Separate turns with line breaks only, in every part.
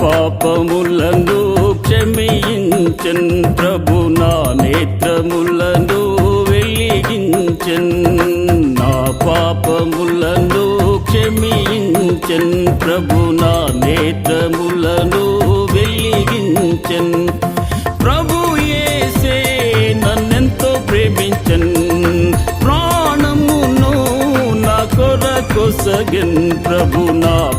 పాపములను క్షమించన్ ప్రభు నా నేత్రములను వెలిగించన్. నా పాపములను క్షమించన్ ప్రభు నా నేత్రములను వెలిగించన్. ప్రభు ఏసే నన్నెంతో ప్రేమించన్. ప్రాణమును నా కొరకు సగన్ ప్రభు నా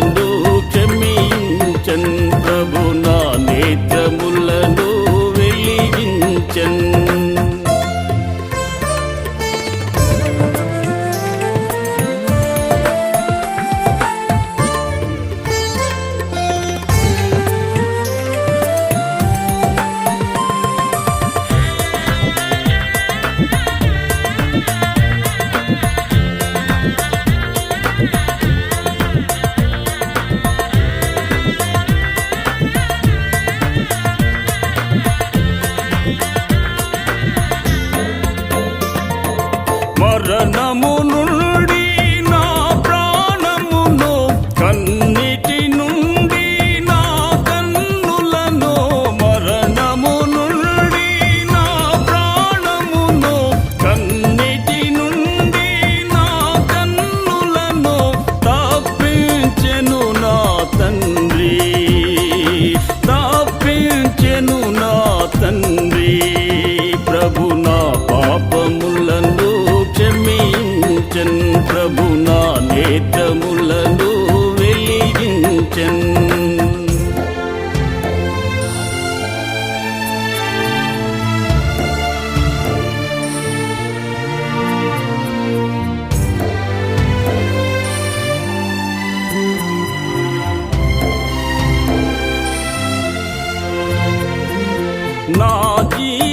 llorando 那一。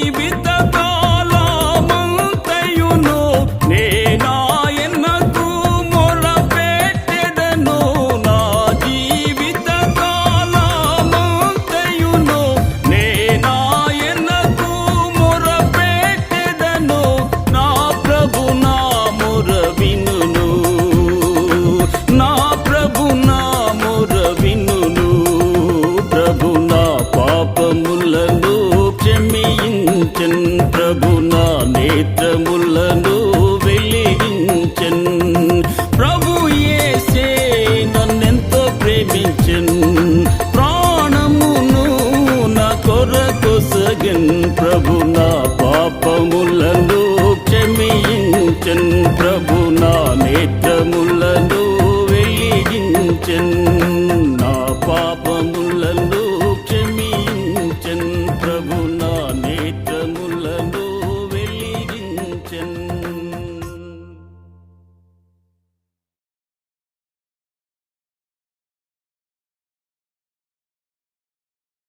నరములను వెలిగించన్. ప్రభు ఏసే నన్నెంతో ప్రేమించన్. ప్రాణమును నా కొరకు సగన్. ప్రభు నా పాపములను క్షమించన్. ప్రభు నా నేత్రములను వెలిగించన్.